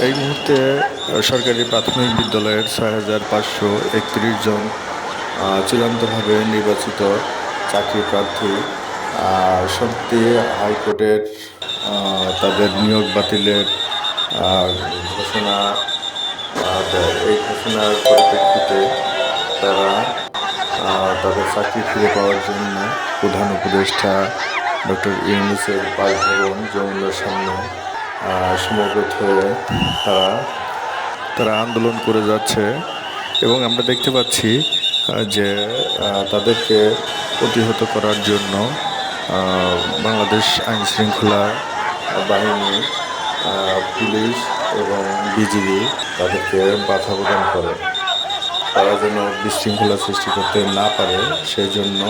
এই মুহূর্তে সরকারি প্রাথমিক বিদ্যালয়ের ছয় হাজার পাঁচশো একত্রিশ জন চূড়ান্তভাবে নির্বাচিত চাকরি প্রার্থী সম্প্রতি হাইকোর্টের তাদের নিয়োগ বাতিলের ঘোষণা এই ঘোষণার পরিপ্রেক্ষিতে তারা তাদের চাকরি ফিরে পাওয়ার জন্য প্রধান উপদেষ্টা ডক্টর ইউনুসের বাসভবন যমুনার সামনে সমবেত হয়ে তারা তারা আন্দোলন করে যাচ্ছে। এবং আমরা দেখতে পাচ্ছি যে তাদেরকে প্রতিহত করার জন্য বাংলাদেশ আইন শৃঙ্খলা বাহিনী পুলিশ এবং বিজিবি তাদেরকে বাধা প্রদান করে। তারা যেন বিশৃঙ্খলা সৃষ্টি করতে না পারে সেই জন্য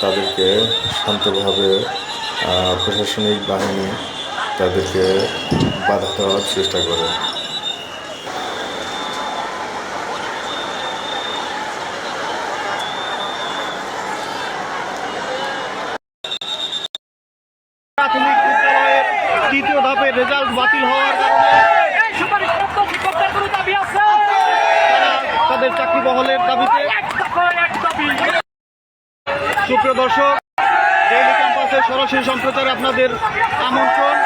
তাদেরকে শান্তভাবে প্রশাসনিক বাহিনী তাদেরকে বাধা দেওয়ার চেষ্টা করে। প্রাথমিক বিদ্যালয়ের তৃতীয় ধাপের রেজাল্ট বাতিল হওয়ার কারণে তাদের চাকরি বহলের দাবিতে সুপ্রিয় দর্শক ডেইলি ক্যাম্পাসের সরাসরি সম্প্রচারে আপনাদের আমন্ত্রণ।